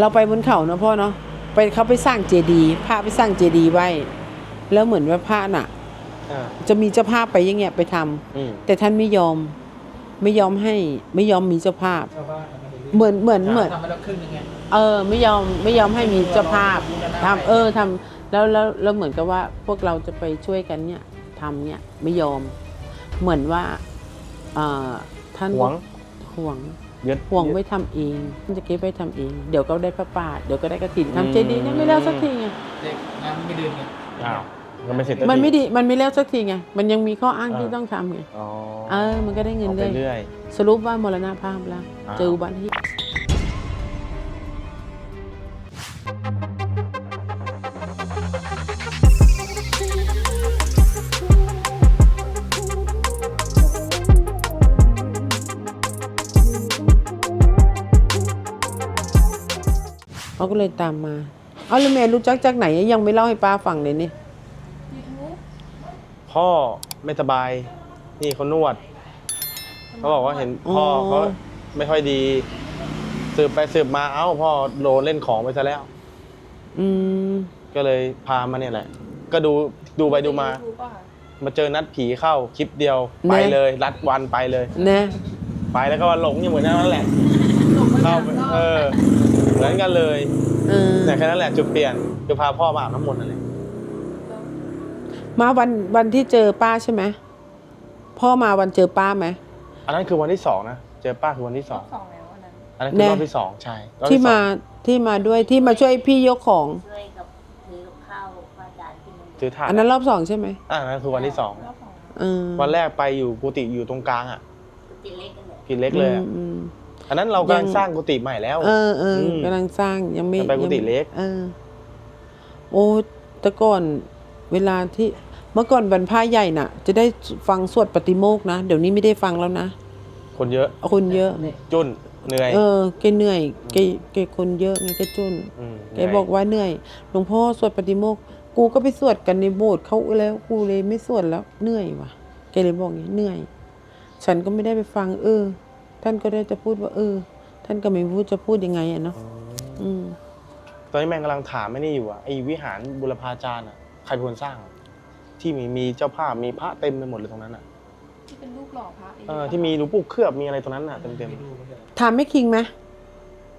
เราไปบนเขาเนาะพ่อเนาะไปเขาไปสร้างเจดีย์พระไปสร้างเจดีย์ไว้ แล้วเหมือนว่าพระน่ะ อ่าจะมีเจ้าภาพไปอยังเงี้ยไปทำอืม แต่ท่านไม่ยอม ไม่ยอมให้ไม่ยอมมีเจ้าภาพ ชาวบ้านเอามาเรื่อยๆเหมือนเหมือนเหมือน ทำมาแล้วครึ่งหนึงไง เออไม่ยอมไม่ยอมให้มีเจ้าภาพทำเออทำแล้วแล้วแล้วเหมือนกับว่าพวกเราจะไปช่วยกันเนี่ยทำเนี่ยไม่ยอม เหมือนว่าเอ่อท่านหวง ห่วง ยึดห่วงไว้ทำเองท่านจะเก็บไว้ทำเอง เดี๋ยวก็ได้พระป่าเดี๋ยวก็ได้กระถินทำเจดีย์เนี่ยไม่แล้วสักทีไงเด็กงานไม่เดินไงอ้าวมันไม่เสร็จสักมันไม่ทีดีมันไม่แล้วสักทีไงมันยังมีข้ออ้างอ่าที่ต้องทำไงอ๋อเออมันก็ได้เงินเอาไปเรื่อยเรื่อยสรุปว่ามรณภาพแล้วอ้าวเจออุบัติเหตุ เขาก็เลยตามมา เอาแล้วแม่รู้จักจากไหนยังไม่เล่าให้ป้าฟังเลยนี่ พ่อไม่สบาย นี่เขานวด เขาบอกว่าเห็นพ่อเขาไม่ค่อยดี สืบไปสืบมาเอ้าพ่อโดนเล่นของไปซะแล้ว อืมก็เลยพามาเนี่ยแหละ ก็ดูดูไปดูมา มาเจอนัดผีเข้าคลิปเดียวไปเลยรัดวันไปเลย นะ ไปแล้วก็หลงอย่างเหมือนนั่นแหละ เข้าไปเออ เหมือนกันเลยเออแต่แค่นั้นแหละจุดเปลี่ยนคือพาพ่อมาอาบน้ำมนต์อะไรมาวันวันที่เจอป้าใช่ไหมพ่อมาวันเจอป้าไหมอันนั้นคือวันที่สองนะเจอป้าคือวันที่สองสองแล้ววันนั้นอันนั้นคือแน่รอบที่สองใช่รอบที่สองมาที่มาด้วยที่มาช่วยพี่ยกของ ช่วยกับถือกับข้าวพระอาจารย์ที่มันถือถาดอันนั้นรอบสองใช่ไหมอ่าอันนั้นคือวันที่สองรอบสองเออวันแรกไปอยู่กุฏิอยู่ตรงกลางอะ ติดเล็กกันเลย กินเล็กเลยอะอืมอั นนั้นเรากำลังยังสร้างกุฏิใหม่แล้ว เออเอออืมกำลังสร้างยังไม่จะไปกุฏิยังเล็ก เออ โอ้แต่ก่อนเวลาที่เมื่อก่อนบรรพาใหญ่น่ะ จะได้ฟังสวดปฏิโมกข์นะ เดี๋ยวนี้ไม่ได้ฟังแล้วนะคนเยอะคนเยอะจุนเหนื่อยเออแกเหนื่อยแกแกคนเยอะไงแกจุนมแกบอกว่าเหนื่อยหลวงพ่อสวดปฏิโมกข์กูก็ไปสวดกันในโบสถ์เขาแล้วกูเลยไม่สวดแล้วเหนื่อยว่ะแกเลยบอกอย่างนี้เหนื่อย ฉันก็ไม่ได้ไปฟัง เออ ท่านก็ได้จะพูดว่าเออ ท่านก็ไม่รู้จะพูดยังไงอะเนาะอืมตอนนี้แม่งกำลังถามไม่นี่อยู่อะไอ้วิหารบุรพาจารย์อะใครเป็นคนสร้างอะที่มีมีเจ้าภาพมีพระเต็มไปหมดเลยตรงนั้นอะที่เป็นรูปหล่อพระเออที่มีหลวงปู่เคลือบมีอะไรตรงนั้นอะเต็มเต็มไม่ดูเหมือนกันถามแม่คิงไหม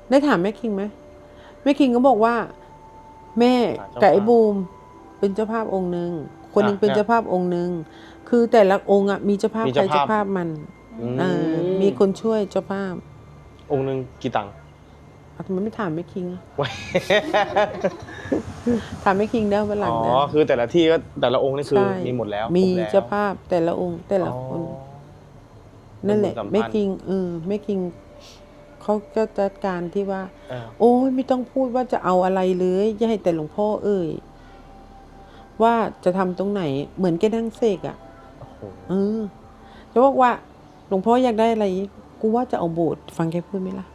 ได้ถามแม่คิงไหมแม่คิงก็บอกว่า แม่กับไอ้บูมเป็นเจ้าภาพองค์หนึ่งคนหนึ่งเป็นเจ้าภาพองค์หนึ่งคือแต่ละองค์อะมีเจ้าภาพใครเจ้าภาพมันอืมเออ มีคนช่วยเจ้าภาพองค์หนึ่งกี่ตังค์อะทำไมไม่ถามแม่คิงอะไว้ ถามแม่คิงได้วันหลังอ๋อ นะ คือแต่ละที่ก็แต่ละองค์นี่คือใช่ มีหมดแล้วมีครบแล้วเจ้าภาพแต่ละองค์แต่ละอ๋อคนนั่นแหละบุญสัมพันธ์ แม่คิงเออแม่คิงเขาก็จัดการที่ว่าเออโอ้ยไม่ต้องพูดว่าจะเอาอะไรเลยอย่าให้แต่หลวงพ่อเอ่ยว่าจะทำตรงไหนเหมือนแกนั่งเสกอะ่ะโอ้โหเออจะบอกว่า หลวงพ่ออยากได้อะไรกูว่าจะเอาโบสถ์ฟังแกพูดไหมล่ะ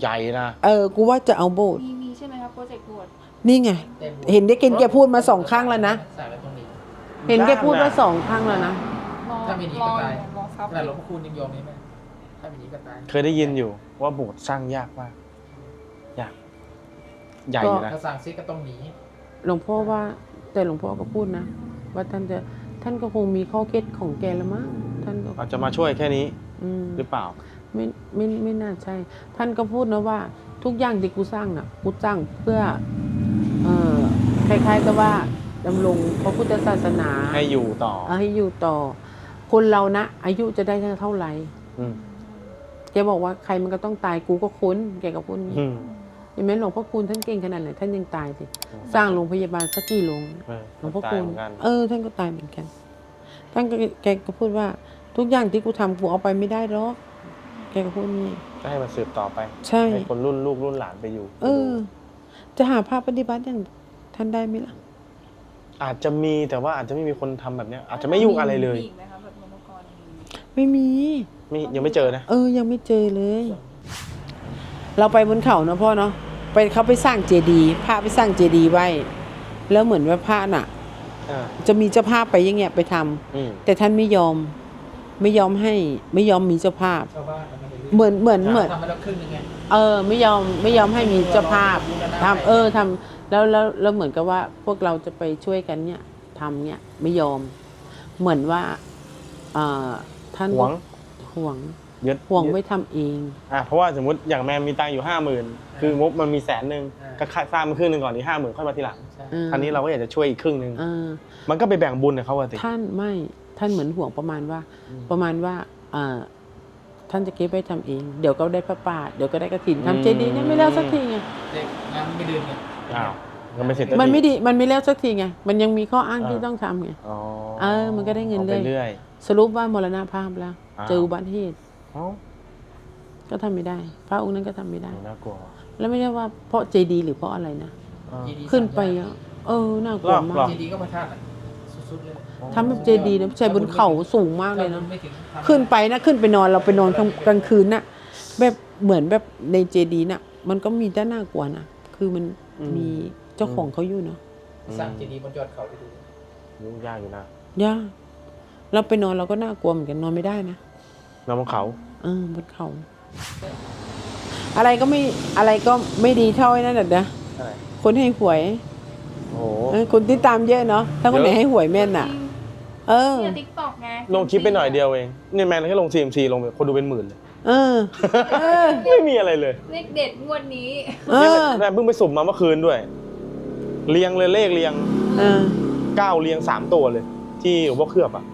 ใหญ่นะ เออ กูว่าจะเอาโบสถ์มีมีใช่ไหมครับโปรเจกต์บวชนี่ไงต็มเห็นได้กินแกพูดมาสองครั้งแล้วนะ ใส่ไว้ตรงนี้เห็นแกพูดมาสองครั้งแล้วนะ รอถ้ามีนี้รก็อตายรอซับขนาดหลวงพ่อคูณยังยอมนี่ไหมถ้ามีนี้ก็ตายเคยได้ยินอยู่ว่าโบสถ์สร้างยากมาก ยาก ใหญ่อยู่นะ ถ้าสั่งซิก็ต้องหนีหลวงพ่อว่าแต่หลวงพ่อก็พูดนะ ว่าท่านจะท่านก็คงมีข้อเคล็ดของแกละมั้งท่านก็อาจจะมาช่วยแค่นี้อืมหรือเปล่า ไม่ไม่ไม่น่าใช่ ท่านก็พูดนะว่า ทุกอย่างที่กูสร้างน่ะกูสร้างเพื่อเอ่อคล้ายๆกับว่าดำรงพระพุทธศาสนาให้อยู่ต่อเอาให้อยู่ต่อ คนเรานะอายุจะได้เท่าไหร่อืมแกบอกว่าใครมันก็ต้องตายกูก็คุ้นแกก็พูดอย่างนี้อืมเห็นไหมหลวงพ่อคูณท่านเก่งขนาดไหนท่านยังตายสิสร้างโรงพยาบาลสักกี่โรงเออหลวงพ่อตายคูณเหมือนกันเออ ท่านก็ตายเหมือนกันท่านก็แกก็พูดว่า ทุกอย่างที่กูทำกูเอาไปไม่ได้หรอกแกก็พูดนี่ก็ให้มันสืบต่อไปใช่ ให้คนรุ่นลูกรุ่นหลานไปอยู่เออ จะหาภาพปฏิบัติอย่างท่านได้ไหมล่ะ อาจจะมีแต่ว่าอาจจะไม่มีคนทำแบบเนี้ย อาจจะไม่ยุ่งอะไรเลย มีอีกไหมครับแบบเมื่อก่อนมีไม่มี ไม่ยังไม่เจอนะ เออ ยังไม่เจอเลย เราไปบนเขาเนาะพ่อเนาะไปเขาไปสร้างเจดีย์พระไปสร้างเจดีย์ไว้ แล้วเหมือนว่าพระน่ะ อ่า จะมีเจ้าภาพไปอยังเงี้ยไปทำอืมแต่ท่านไม่ยอม ไม่ยอมให้ไม่ยอมมีเจ้าภาพ ชาวบ้านเอามาเรื่อยๆเหมือนเหมือนเหมือน ทำมาแล้วครึ่งหนึงไงเเออไม่ยอมไม่ยอมให้มีเจ้าภาพทำเออทำแล้วแล้วแล้วเหมือนกับว่าพวกเราจะไปช่วยกันเนี่ยทำเนี่ยไม่ยอม เหมือนว่าเอ่อท่านหวงห่วงยึดห่วงยึดไว้ทำเอง อะเพราะว่าสมมติอย่างแมนมีตังค์อยู่ห้าหมื่นคืองบมันมีแสนหนึ่งก็ค่าสร้างมาครึ่งหนึ่งก่อนอีกห้าหมื่นค่อยมาทีหลังใช่ อืม คราวนี้เราก็อยากจะช่วยอีกครึ่งหนึ่งเออมันก็ไปแบ่งบุญกับเขาอะสิท่านไม่ ท่านเหมือนห่วงประมาณว่าอืมประมาณว่าเอ่อท่านจะเก็บไว้ทำเอง เดี๋ยวก็ได้พระป่าเดี๋ยวก็ได้กระถินอืมทำเจดีย์เนี่ยไม่แล้วสักทีไงเด็กงานมันไม่เดินไงอ้าวมันไม่เสร็จมันไม่ดีมันไม่แล้วสักทีไงมันยังมีข้ออ้างที่อ่าต้องทำไงอ๋อเออ มันก็ได้เงินอาเรื่ไปอยเรื่อยสรุปว่ามรณภาพแล้วอ้าวเจออุบัติเหตุเอ้าก็ทำไม่ได้ พระองค์นั้นก็ทำไม่ได้น่ากลัวแล้วไม่ใช่ว่าเพราะเจดีย์หรือเพราะอะไรนะอ่าเจดีย์ขึ้นไปอะเออน่ากลัวหรอมาหรกอเจดีย์ก็พระธาตุอะ สุดๆเลยทำแบบเจดีย์นะใช่บนเขาสูงมากเลยนะ ไม่ถึงทำขึ้นไปนะขึ้นไปนอนเราไปนอนกลางกลางคืนน่ะแบบเหมือนแบบในเจดีย์น่ะ มันก็มีด้านน่ากลัวนะคือมันอืม มีเจ้าของเขาอยู่เนาะสร้างเจดีย์บนยอดเขาไปดูยุ่งยากอยู่นะย่าเราไปนอนเราก็น่ากลัวเหมือนกันนอนไม่ได้นะนอนบนเขา เออบนเขา อะไรก็ไม่อะไรก็ไม่ดีเท่าไอ้นั่นแหละนะอะไรคนให้หวย โอ้โห เออคนที่ตามเยอะเนาะถ้าคนไหนเยอะ ให้หวยแม่นน่ะ เออ เนี่ยติ๊กต็อกไงลงคลิปไปหน่อยเดียวเองนี่แมนแค่ลง CMC ลงไปคนดูเป็นหมื่นเลย เออ เออ ไม่มีอะไรเลยเลขเด็ดงวดนี้ เออแม่เพิ่งไปสุ่มมาเมื่อคืนด้วย เรียงเลยเลขเรียงเออ เก้าเรียงสามตัวเลย ที่หลวงพ่อเคลือบอะ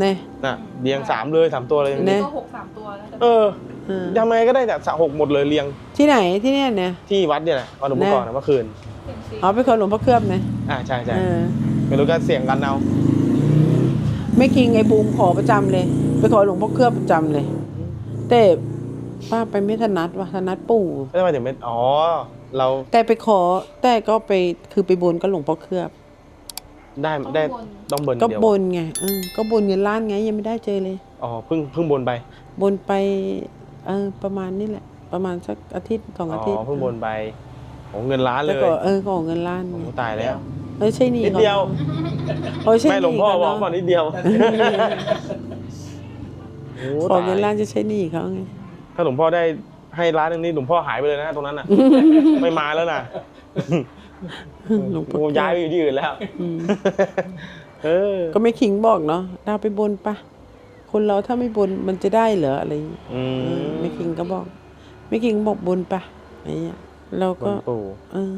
เนี่ย น่ะเรียงสามเลยสามตัวเลย เนี่ นี่ย ก็หกสามตัวแล้วแต่เออเออทำไมก็ได้แต่หกหมดเลยเรียงที่ไหนที่เนี่ยเนี่ย ที่วัดเนี่ยแหละวัดหลวงพ่อก่อนนะเมื่อคืน เต็มสี่อ๋อไปขอหลวงพ่อเคลือบนะอ่าใช่ใช่เออไม่รู้ก็เสี่ยงกันเอาไม่คิงไอ้บูมขอประจำเลย ไปขอหลวงพ่อเคลือบประจำเลย แต่ป้าไปไม่ถนัดว่ะถนัดปู่แล้วทำไมถึงไม่อ๋อ เราแต่ไปขอแต่ก็ไปคือไปบนก็หลวงพ่อเคลือบ ได้ได้ต้องเบิร์นก็เดียวบนไงเออก็บนเงินล้านไงยังไม่ได้เจอเลย อ๋อเพิ่งเพิ่งบนไปบนไปเออประมาณนี่แหละ ประมาณสักอาทิตย์สองอ๋อาทิตย์อเพิ่งบนไปโอ้เงินล้านเลแล้วยก็เออก็ขอเงินล้านโอ้ไงตายแล้วเออใช่หนี่นิดเดียวเออใช่ไม่นี่หลวงพ่อเขาบอกเนาะก่อนนิดเดียวโขอเงินตยล้านจะใช้หนี่เขาไงถ้าหลวงพ่อได้ให้ร้านหนึงนี่หลวงพ่อหายไปเลยนะ ตรงนั้นน่ะ ไม่มาแล้วนะ หลวงพ่อโอ้ย้ายไปอยู่ที่อื่นแล้ว อืมเออก็ไม่คิงบอกเนาะดาวไปบนปะคนเราถ้าไม่บนมันจะได้เหรออะไรอย่างเงี้ยอืเออมไม่คิงก็บอกไม่คิงบอกบนปะอะไรเงี้ยเราบก็นปู่เออ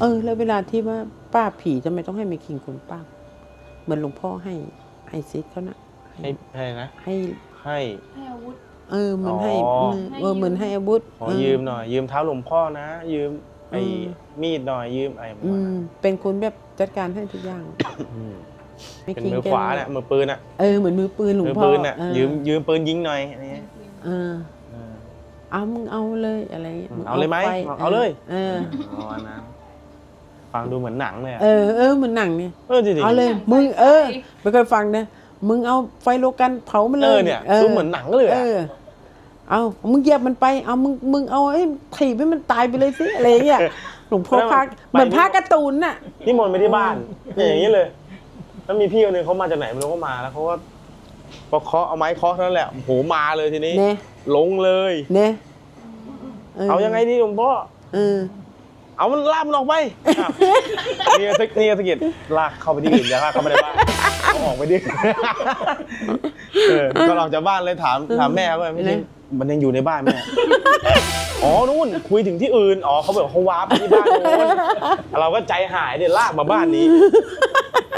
เออ แล้วเวลาที่ว่าป้าบผีทำไมต้องให้ไม่คิงคนป้าบเหมือนหลวงพ่อให้ไอซิดเขานะให้ให้นะ ให้ ให้ ให้อาวุธ เออเหมือนให้อ๋อเออเหมือนให้อาวุธขอเออ ยืมหน่อย ยืมเท้าหลวงพ่อนะ ยืม ไอ้อืมมีดหน่อยยืมไอ้อืมเป็นคนแบบจัดการให้ทุกอย่าง อืมไม่เป็นคิงมือแกขวาเนี่ยมือปืนอะเออเหมือนมือปืนหลวงมือพ่อปืนอะเออยืมยืมปืนยิงหน่อยอะไรเงี้ยเออเออ เอามึงเอาเลยอะไรงี้ยงเอาเลยไหมปเอาเลย เอออ๋ออันนั้นฟังดูเหมือนหนังเลยอะเออเออเหมือนหนังเนี่ย เออจริงๆเอาเลย มึงเออไม่เคยฟังนะ มึงเอาไฟโลกันเผามันเอเลยอเนี่ยดูเหมือนหนังเลยเออะ อ เอามึงเหยียบมันไป เอามึงมึงเอาให้ถีบให้มันตายไปเลยสิอะไรอย่างเงี้ยหลวงพ่อพาเหมือนพาการ์ตูนน่ะนี่มนต์ไปที่บ้านเนี่ยอย่างนี้เลย แล้วมีพี่คนหนึงเขามาจากไหนไม่รู้เขามาแล้วเขาก็พอเคาะเอาไม้เคาะเท่านั้นแหละโอ้โหมาเลยทีนี้เนี่ยลงเลย เนี่ยเอายังไงดีหลวงพ่อเออ เอามันลากมันออกไปอ้าวนี่ก็สะนี่ก็สะกิดลากเข้าไปที่อื่นอย่าลากเข้าไปในบ้านเอาออกไปดิ เออก็ออกจากบ้านเลยถามถามแม่ว่าไม่ใช่ มันยังอยู่ในบ้านแม่ อ๋อนู่นคุยถึงที่อื่น อ๋อเขาแบบเขาวาร์ปไปที่บ้านนู้นเราก็ใจหายเนี่ยลากมาบ้านนี้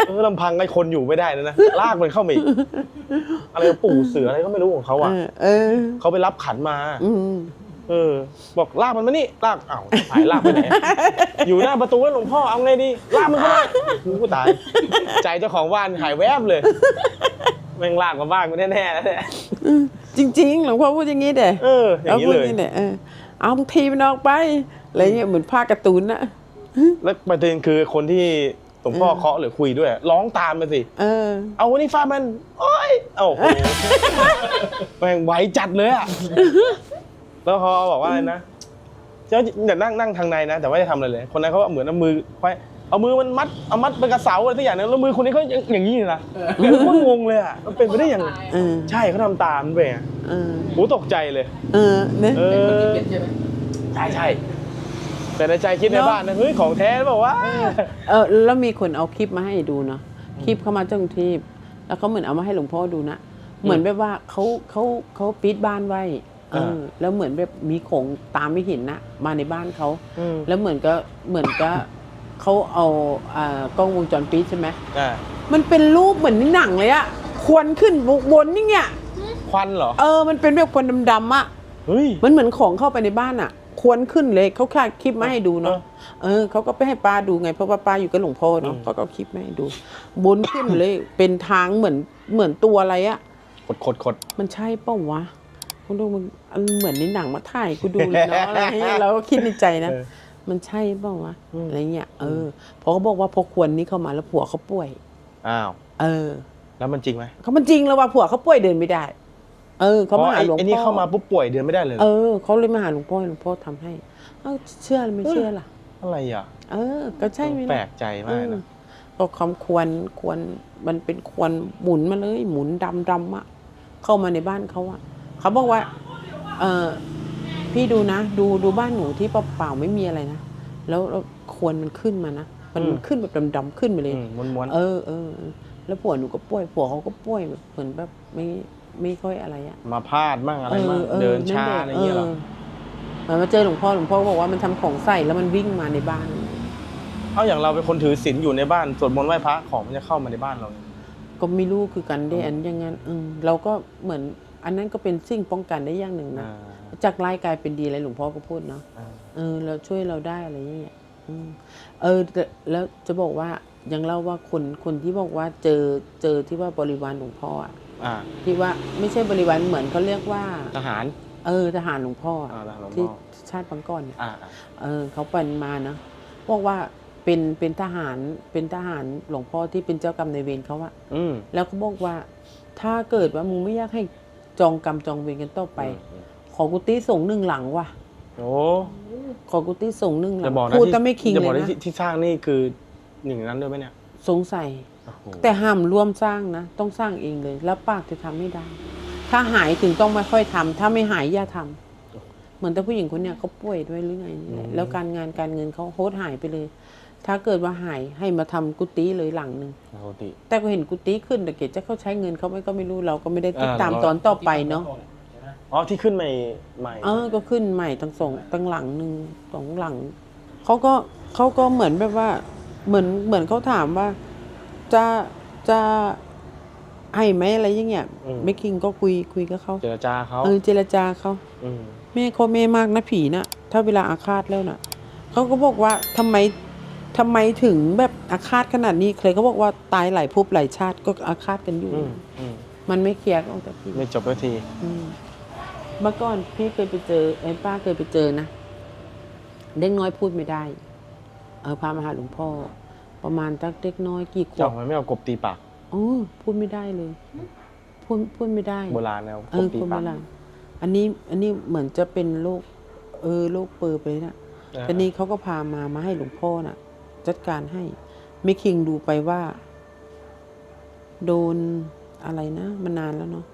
เออลำพังไอ้คนอยู่ไม่ได้นะนะ ลากมันเข้ามาอีกอะไรปู่เสืออะไรก็ไม่รู้ของเขาเออะอเออ เขาไปรับขันมาอืมเออ บอกลากมันมานี่ ลากอ้าวหายลากไปไหน อยู่หน้าประตูแล้วหลวงพ่อเอาไงดี ลากมันเข้ามากูตาย ใจเจ้าของบ้านหายแวบเลย แม่งลากมาบ้านกูแน่ๆแล้วเนี่ยจริงๆหลวงพ่อพูดอย่างนี้เด้เอออย่างนี้พูดเลยอย่างนี้เด้เออเอามึงทีมันออกไปอะไรเงี้ยเหมือนภาคการ์ตูนน่ะแล้วประเด็นคือคนที่หลวงพ่อเคาะหรือคุยด้วย ร้องตามมาสิเออ เอาวันนี้ฟาดมันโอ้ยโอ้โหแม่งไหวจัดเลยอะแล้วเขาบอกว่าอะไรนะเจ้าเดี๋ยวนั่งนั่งทางในนะแต่ไม่ได้ทำอะไรเลย คนนั้นเขาเหมือนเอามือไขว้ เอามือมันมัดเอามัดไปกระเสาอะไรสักอย่างนึงแล้วมือคนนี้เขาอย่างอย่างนี้เลยนะผมก็งงเลยอะมันเป็นไปได้ยังไงเออใช่เขาทำตามเป็นไงเออโหตกใจเลย เออเนี่ย เอเป็นคนอที่เป็นใช่ไหมใช่ใช่แต่ในใจคิดในเนอะ บ้านนะเฮ้ยของแท้หรือเปล่าวะเออแล้วมีคนเอาคลิปมาให้ดูเนาะคลิปเขามาจากกรุงเทพแล้วเขาเหมือนเอามาให้หลวงพ่อดูนะเหมือนแบบว่าเขาเขาเขาปิดบ้านไว้เอออ่าแล้วเหมือนแบบมีของตามไม่เห็นนะมาในบ้านเขา อืม แล้วเหมือนก็เหมือนก็ เขาเอาอ่ากล้องวงจรปิดใช่ไหมอ่ามันเป็นรูปเหมือนในหนังเลยอะควันขึ้นบนนี่ไงควันเหรอ เออมันเป็นแบบควันดำๆอะเฮ้ย มันเหมือนของเข้าไปในบ้านอะควนขึ้นเลยเขาแค่คลิปมาให้ดูเนาะเออเออเขาก็ไปให้ป้าดูไงเพราะว่าป้าอยู่กับหลวงพ่อเนาะอืมเขาก็เอาคลิปมาให้ดู บนขึ้นเลยเป็นทางเหมือนเหมือนตัวอะไรอะขดขดขดมันใช่เปล่าวะคุณดูมันอันเหมือนในหนังมาถ่ายกูดูเลยเนาะอะไรเงี้ยเราก็คิดในใจนะ เออ มันใช่เปล่าวะอืมอะไรเงี้ยเออพอเขาบอกว่าพอควรนี้เข้ามาแล้วผัวเขาป่วย อ้าว เออ แล้วมันจริงไหมเขามันจริงแล้วว่าผัวเขาป่วยเดินไม่ได้ เออเขาเพมาราะหาไอ้หลวงพ่อไอ้นี่เข้ามาปุ๊บป่วยเดินไม่ได้เลยเหรเอออเขาเลยมาหาหลวงพ่อให้หลวงพ่อทำให้เอ้าเชื่อหรือไม่เชื่อล่ะ อะไรอะ เออ ก็ใช่ไหมล่ะแปลกใจมากเออนะก็คำควรควรมันเป็นควรหมุนมาเลย หมุนดำดำอะเข้ามาในบ้านเขาอะเขาบอกว่า เออ พี่ดูนะ ดูดูบ้านหนูที่เปล่าๆไม่มีอะไรนะ แล้วแล้วควรมันขึ้นมานะ มันขึ้นแบบดำๆขึ้นไปเลย อืมม้วนเออเออเออแล้วผัวหนูก็ป่วยผัวเขาก็ป่วยแบบเหมือนแบบไม่ไม่ค่อยอะไรอะ ๆมาพาดมั่งอะไรมั่งออเดินนั่ช้าแหลอะไรอย่างเงี้ยเหรอเหมือนมาเจอหลวงพ่อหลวงพ่อบอกว่ามันทำของใส่แล้วมันวิ่งมาในบ้าน เอาอย่างเราเป็นคนถือศีลอยู่ในบ้านสวดมนต์ไหว้พระของมันจะเข้ามาในบ้านเราเนี่ย ก็ไม่รู้คือกันได้อันอยังงั้นอืมเราก็เหมือน อันนั้นก็เป็นสิ่งป้องกันได้อย่างหนึ่งนะอ่าจากร้ายกลายเป็นดีอะไรหลวงพ่อก็พูดเนาะอ่าเออเราช่วยเราได้อะไรอย่างเงี้ยอืมเออแต่แล้วจะบอกว่ายังเล่าว่าคนคนที่บอกว่าเจอเจอที่ว่าบริวารหลวงพ่ออะอ่าที่ว่าไม่ใช่บริวารเหมือนเขาเรียกว่าทหาร เออทหารหลวงพ่ออะอ่าทหารหลวงพ่อที่ชาติปังก่อนเนี่ยอ่าอ่าเออเขาเป็นมานะบอกว่าเป็นเป็นทหารเป็นทหารหลวงพ่อที่เป็นเจ้ากรรมนายเวรเขาอะอืมแล้วเขาบอกว่า ถ้าเกิดว่ามึงไม่อยากให้ จองกรรมจองเวรกันต่อไปอืมขอกุฏิส่งหนึ่งหลังว่ะ โอ้ขอกุฏิส่งหนึ่งหลัจะงบอกนะพูดที่แต่ไม่คิงจะเลบอกยนะนะที่ที่สร้างนี่คืออย่างนั้นด้วยไหมเนี่ยสงสัย โอ้โหแต่ห้ามร่วมสร้างนะ ต้องสร้างเองเลย แล้วปากจะทำไม่ได้ ถ้าหายถึงต้องไม่ค่อยทำถ้าไม่หายอย่าทำเหมือนแต่ผู้หญิงคนเนี้ยเขาป่วยด้วยหรือไงนี่แหละแล้วการงานการเงินเขาโคตรหายไปเลย ถ้าเกิดว่าหายให้มาทำกุฏิเลยหลังหนึ่งปกติแต่ก็เห็นกุฏิขึ้นแต่เกดจะเขาใช้เงินเขาไม่ก็ไม่รู้เราก็ไม่ได้ติดอ่าตามแล้วก็ตอนต่อไปเนาะใช่ไหมอ๋อที่ขึ้นใหม่ใหม่เออก็ขึ้นใหม่ทั้งสองตั้งหลังหนึ่งสองหลังเขาก็เขาก็เหมือนแบบว่า เหมือนเหมือนเขาถามว่า จะจะให้ไหมอะไรอย่างเงี้ยไม่คิงก็คุยคุยกับเขาเจรจาเขาเออเจรจาเขาอืมแม่เขาแม่มากนะผีนะถ้าเวลาอาฆาตแล้วนะเขาก็บอกว่าทำไม ทำไมถึงแบบอาฆาตขนาดนี้เคยเขาบอกว่าตายหลายภพหลายชาติก็อาฆาตกันอยู่อืมอืมมันไม่เคลียร์กันแต่พี่ไม่จบสักทีอืมเมื่อก่อนพี่เคยไปเจอไอ้ป้าเคยไปเจอนะเด็กน้อยพูดไม่ได้ เออพามาหาหลวงพ่อ ประมาณตักเด็กน้อยกี่ขวเจ้าบมันไม่เอากบตีปากอ๋อพูดไม่ได้เลย พูดพูดไม่ได้ โบราณแล้วเอกบอตีคนโบปากราณอันนี้ อันนี้เหมือนจะเป็นโรคเออโรคเปอร์ไปเลยนะอ่าทีนี้เขาก็พามามาให้หลวงพ่อน่ะ จัดการให้ไม่คิงดูไปว่า โดนอะไรนะมันนานแล้วเนาะ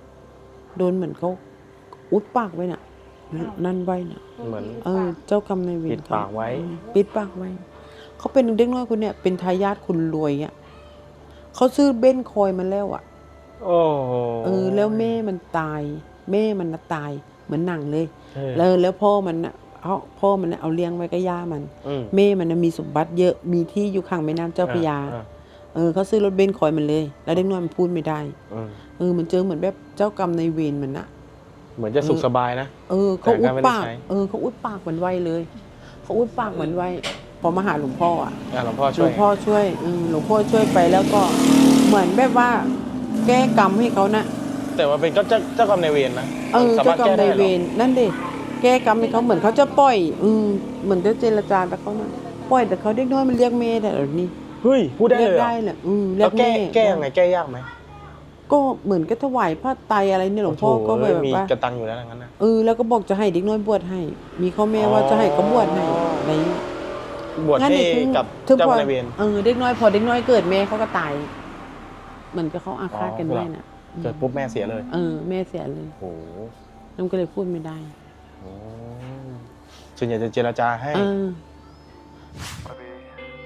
โดนเหมือนเขาอุดปากไว้น่ะ นั่นไว้น่ะ เหมือน เออ เจ้ากรรมนายเวรปิดปากไว้เขอืมปิดปากไว้ เขาเป็นเด็กน้อยคนเนี้ยเป็นทายาทคนรวยอะเขาซื้อเบ้นคอยมาแล้วอะโอ้โหเออ แล้วแม่มันตาย แม่มันน่ะตาย เหมือนหนังเลยเออแล้วแล้วพ่อมันน่ะ เอาพ่อมันน่ะเอาเลี้ยงไว้กับย่ามันอืมแม่มันน่ะมีสมบัติเยอะมีที่อยู่ข้างแม่น้ำเจ้าพระยาอ่เออเขาซื้อรถเบนซ์คอยมันเลย แล้วเด็กน้อยมันพูดไม่ได้อืมเออมันเจอเหมือนแบบเจ้ากรรมในายเวรมันน่ะเหมือนจะสุขสบายนะ เออเขาอุดแต่ก็ไม่ได้ปากใช้เออเขาอุดปากเหมือนไว้เลยเขาอุดปากเหมือนไว้พอมาหาหลวงพ่ออะอะหลวงพ่อหลช่ววยงพ่อช่วยอืมหลวงพ่อช่วยไปแล้วก็เหมือนแบบว่า แก้กรรมให้เขานะแต่ว่าเป็นก็เจ้าเจ้ากรรมนายเวรนะเออสาเจ้ามารถกรรแก้มได้นายเหเวรอรนั่นดิ แก้กรรมให้เขาเหมือนเขาจะปล่อย อืมเหมือนจะเจรจาแต่เขานะปล่อยแต่เขาเด็กน้อยมันเรียกแม่แต่เดี๋ยวนี้เฮ้ยพูดได้เรีเลยกเหรอได้แหละอืมเรีแล้ยวกแก้แม่แก้ยังไงแก้ยากไหมก็เหมือนก็ถวายผ้าไตรอะไรเนี่ยหลวงพ่อก็โโแบบมีว่า กระตังอยู่แล้วงั้นนะ เออแล้วก็บอกจะให้เด็กน้อยบวชให้ มีข้อแม่ว่าจะให้เขาบวชให้อะไรอย่างเงี้ยบวชให้นี่คือกับถึงเจ้าพอนายเวร เออเด็กน้อยพอเด็กน้อยเกิดแม่เขาก็ตายเหมือนกับเขาอาฆาตกันอ๋อไว้น่ะเกิดปุ๊บแม่เสียเลยเออแม่เสียเลยโอ้โห น้องก็เลยพูดไม่ได้ โอ้ ส่วนใหญ่จะเจรจาให้ เออ Maybe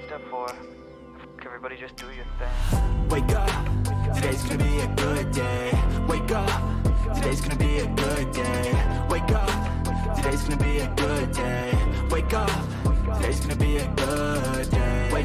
step four. Everybody just do your thing. Wake up, today's gonna be a good day. Wake up, today's gonna be a good day. Wake up, today's gonna be a good day. Wake up, today's gonna be a good day. Wake